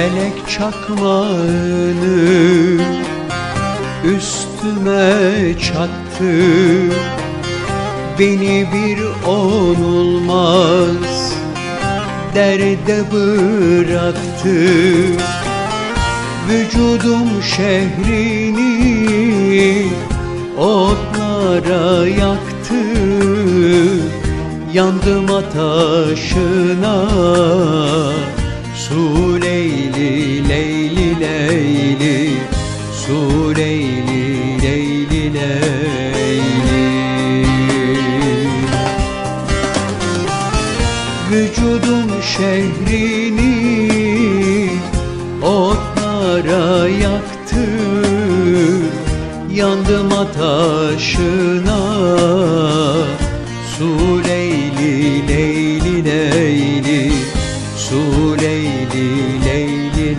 Felek çakmağını üstüme çattı. Beni bir onulmaz derde bıraktı. Vücudum şehrini otlara yaktı. Yandım ataşına Su leyli leyli. Leyli Su leyli leyli. Leyli Vücudum şehrini otlara yaktı. Yandım ataşına. Su leyli leyli leyli Su leyli leyli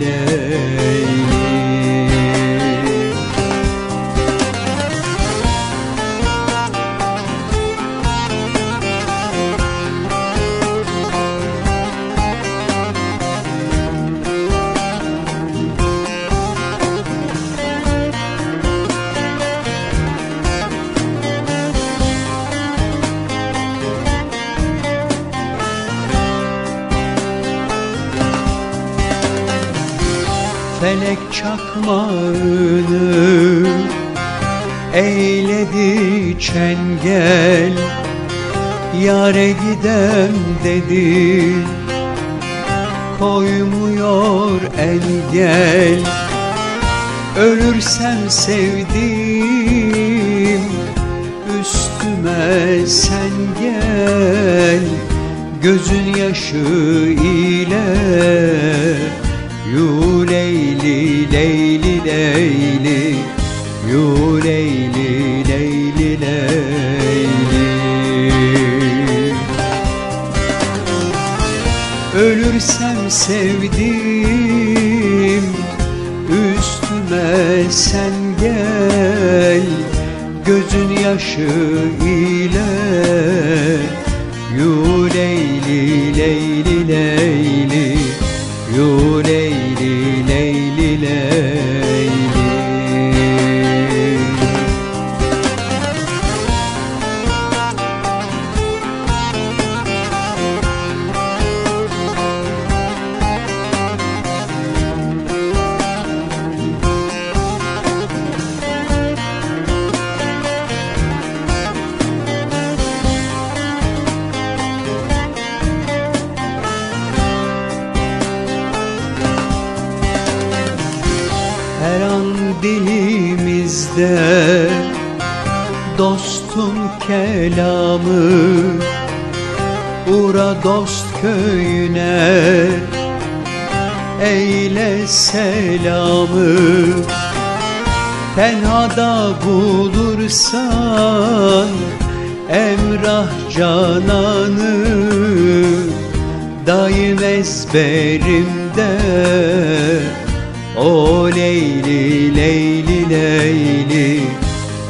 Felek çakmağını eyledi çengel. Yare gidem dedi koymuyor engel Ölürsem sevdim üstüme sen gel. Gözün yaşı ile Yu leyli leyli leyli. Yu leyli leyli leyli. Ölürsem sevdim Üstüme sen gel. Gözün yaşı ile Yu leyli leyli leyli dilimizde dostun kelamı Uğra dost köyüne. Eyle selamı Tenhada bulursan emrah cananı Daim ezberimde o Leyli Leyli Leyli.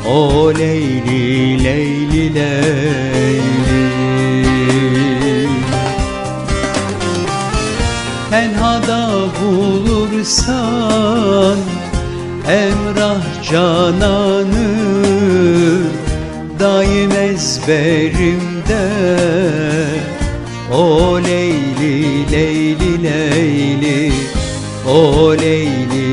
O Leyli Leyli Leyli. Tenhada bulursan Emrah Canan'ı Daim ezberimde. O Leyli Leyli Leyli. Oleyli